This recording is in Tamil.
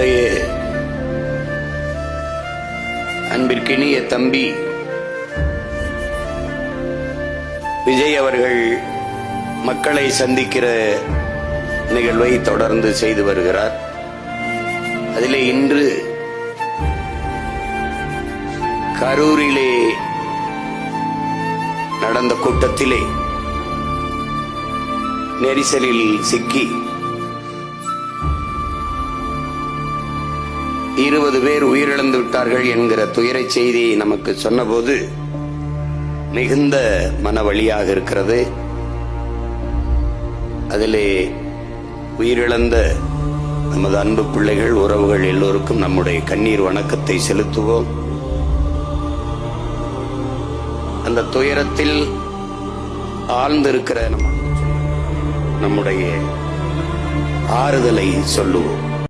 நம்முடைய அன்பிற்கினிய தம்பி விஜய் அவர்கள் மக்களை சந்திக்கிற நிகழ்வை தொடர்ந்து செய்து வருகிறார். அதிலே இன்று கரூரிலே நடந்த கூட்டத்திலே நெரிசலில் சிக்கி இருபது பேர் உயிரிழந்து விட்டார்கள் என்கிற துயரச் செய்தியை நமக்கு சொன்னபோது மிகுந்த மனவழியாக இருக்கிறது. அதிலே உயிரிழந்த நமது அன்பு பிள்ளைகள் உறவுகள் எல்லோருக்கும் நம்முடைய கண்ணீர் வணக்கத்தை செலுத்துவோம். அந்த துயரத்தில் ஆழ்ந்திருக்கிற நம்- நம்முடைய ஆறுதலை சொல்லுவோம்.